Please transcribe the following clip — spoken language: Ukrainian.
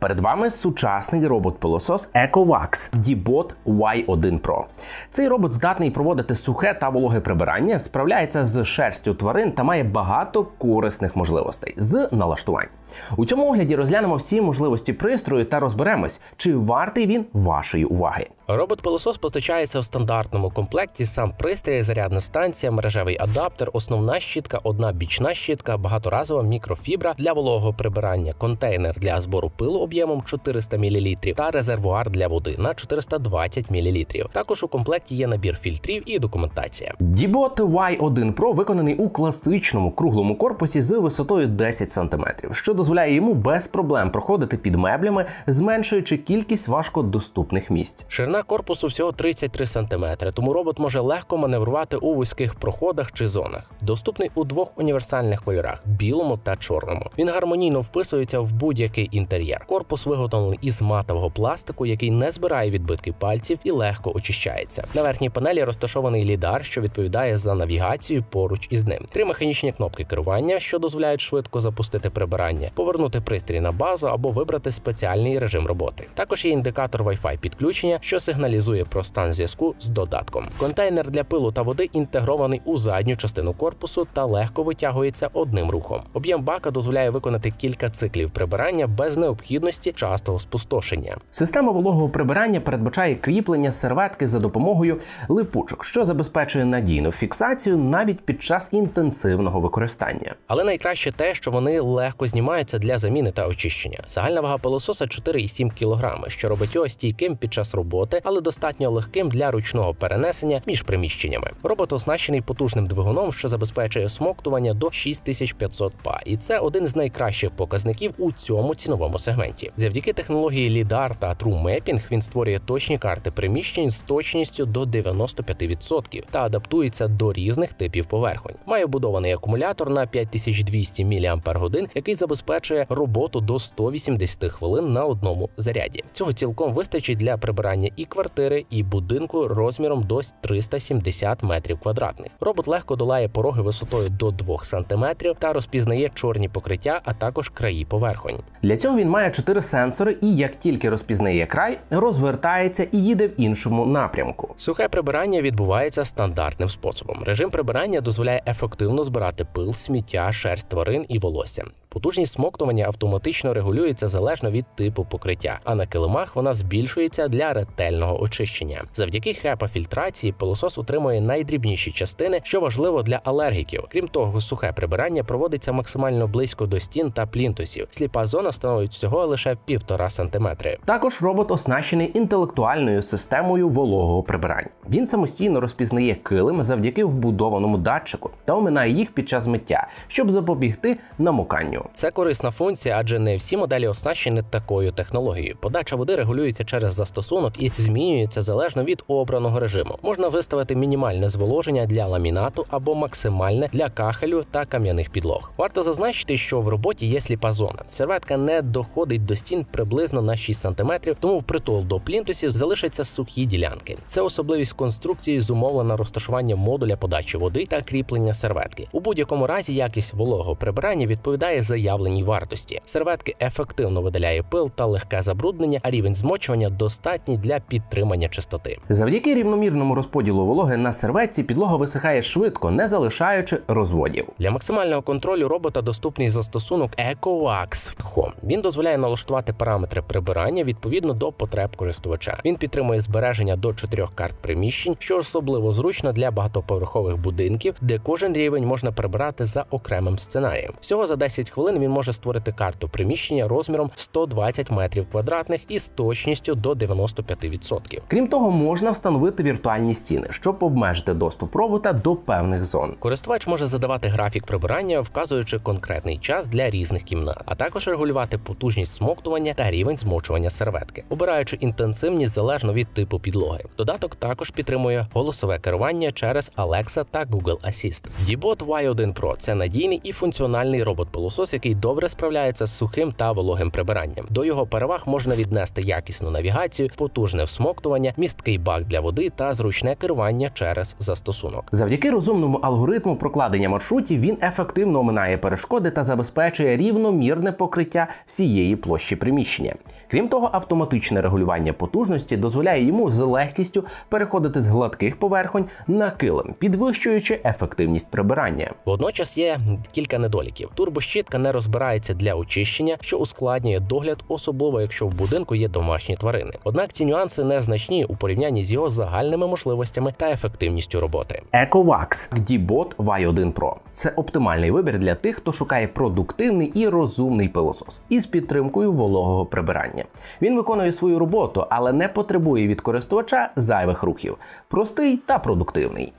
Перед вами сучасний робот-пилосос EcoVax D-Bot Y1 Pro. Цей робот здатний проводити сухе та вологе прибирання, справляється з шерстю тварин та має багато корисних можливостей з налаштувань. У цьому огляді розглянемо всі можливості пристрою та розберемось, чи вартий він вашої уваги. Робот-пилосос постачається в стандартному комплекті. Сам пристрій, зарядна станція, мережевий адаптер, основна щітка, одна бічна щітка, багаторазова мікрофібра для вологого прибирання, контейнер для збору пилу об'ємом 400 мл та резервуар для води на 420 мл. Також у комплекті є набір фільтрів і документація. D-Bot Y1 Pro виконаний у класичному круглому корпусі з висотою 10 см, що дозволяє йому без проблем проходити під меблями, зменшуючи кількість важкодоступних місць. Ширина корпусу всього 33 см, тому робот може легко маневрувати у вузьких проходах чи зонах. Доступний у двох універсальних кольорах білому та чорному. Він гармонійно вписується в будь-який інтер'єр. Корпус виготовлений із матового пластику, який не збирає відбитки пальців і легко очищається. На верхній панелі розташований лідар, що відповідає за навігацію поруч із ним. Три механічні кнопки керування, що дозволяють швидко запустити прибирання, повернути пристрій на базу або вибрати спеціальний режим роботи. Також є індикатор Wi-Fi підключення, що сигналізує про стан зв'язку з додатком. Контейнер для пилу та води інтегрований у задню частину корпусу та легко витягується одним рухом. Об'єм бака дозволяє виконати кілька циклів прибирання без необхідності частого спустошення. Система вологого прибирання передбачає кріплення серветки за допомогою липучок, що забезпечує надійну фіксацію навіть під час інтенсивного використання. Але найкраще те, що вони легко знімаються для заміни та очищення. Загальна вага пилососа 4,7 кг, що робить його стійким під час роботи, але достатньо легким для ручного перенесення між приміщеннями. Робот оснащений потужним двигуном, що забезпечує смоктування до 6500 па, і це один з найкращих показників у цьому ціновому сегменті. Завдяки технології LiDAR та True Mapping він створює точні карти приміщень з точністю до 95% та адаптується до різних типів поверхонь. Має вбудований акумулятор на 5200 мАч, який забезпечує роботу до 180 хвилин на одному заряді. Цього цілком вистачить для прибирання і квартири, і будинку розміром до 370 метрів квадратних. Робот легко долає пороги висотою до 2 см та розпізнає чорні покриття, а також краї поверхонь. Для цього він має чотири сенсори, і як тільки розпізнає край, розвертається і їде в іншому напрямку. Сухе прибирання відбувається стандартним способом. Режим прибирання дозволяє ефективно збирати пил, сміття, шерсть тварин і волосся. Потужність смоктування автоматично регулюється залежно від типу покриття, а на килимах вона збільшується для ретельного очищення. Завдяки хепа-фільтрації пилосос утримує найдрібніші частини, що важливо для алергіків. Крім того, сухе прибирання проводиться максимально близько до стін та плінтусів. Сліпа зона становить всього лише півтора сантиметри. Також робот оснащений інтелектуальною системою вологого прибирання. Він самостійно розпізнає килим завдяки вбудованому датчику та оминає їх під час миття, щоб запобігти намоканню. Це корисна функція, адже не всі моделі оснащені такою технологією. Подача води регулюється через застосунок і змінюється залежно від обраного режиму. Можна виставити мінімальне зволоження для ламінату або максимальне для кахелю та кам'яних підлог. Варто зазначити, що в роботі є сліпа зона. Серветка не доходить до стін приблизно на 6 см, тому впритул до плінтусів залишаться сухі ділянки. Це особливість конструкції зумовлена розташуванням модуля подачі води та кріплення серветки. У будь-якому разі якість вологого прибирання відповідає заявленій вартості. Серветки ефективно видаляє пил та легке забруднення, а рівень змочування достатній для підтримання чистоти. Завдяки рівномірному розподілу вологи на серветці підлога висихає швидко, не залишаючи розводів. Для максимального контролю робота доступний застосунок EcoVax Home. Він дозволяє налаштувати параметри прибирання відповідно до потреб користувача. Він підтримує збереження до чотирьох карт приміщень, що особливо зручно для багатоповерхових будинків, де кожен рівень можна прибирати за окремим сценарієм. Всього за 10 хвилин він може створити карту приміщення розміром 120 метрів квадратних і з точністю до 95%. Крім того, можна встановити віртуальні стіни, щоб обмежити доступ робота до певних зон. Користувач може задавати графік прибирання, вказуючи конкретний час для різних кімнат, а також регулювати потужність смоктування та рівень змочування серветки, обираючи інтенсивність залежно від типу підлоги. Додаток також підтримує голосове керування через Alexa та Google Assist. D-Bot Y1 Pro – це надійний і функціональний робот-пилосос, Пилосос, який добре справляється з сухим та вологим прибиранням. До його переваг можна віднести якісну навігацію, потужне всмоктування, місткий бак для води та зручне керування через застосунок. Завдяки розумному алгоритму прокладення маршрутів він ефективно оминає перешкоди та забезпечує рівномірне покриття всієї площі приміщення. Крім того, автоматичне регулювання потужності дозволяє йому з легкістю переходити з гладких поверхонь на килим, підвищуючи ефективність прибирання. Водночас є кілька недоліків. Турбощітка не розбирається для очищення, що ускладнює догляд, особливо якщо в будинку є домашні тварини. Однак ці нюанси незначні у порівнянні з його загальними можливостями та ефективністю роботи. EcoVax D-Bot Y1 Pro – це оптимальний вибір для тих, хто шукає продуктивний і розумний пилосос із підтримкою вологого прибирання. Він виконує свою роботу, але не потребує від користувача зайвих рухів. Простий та продуктивний.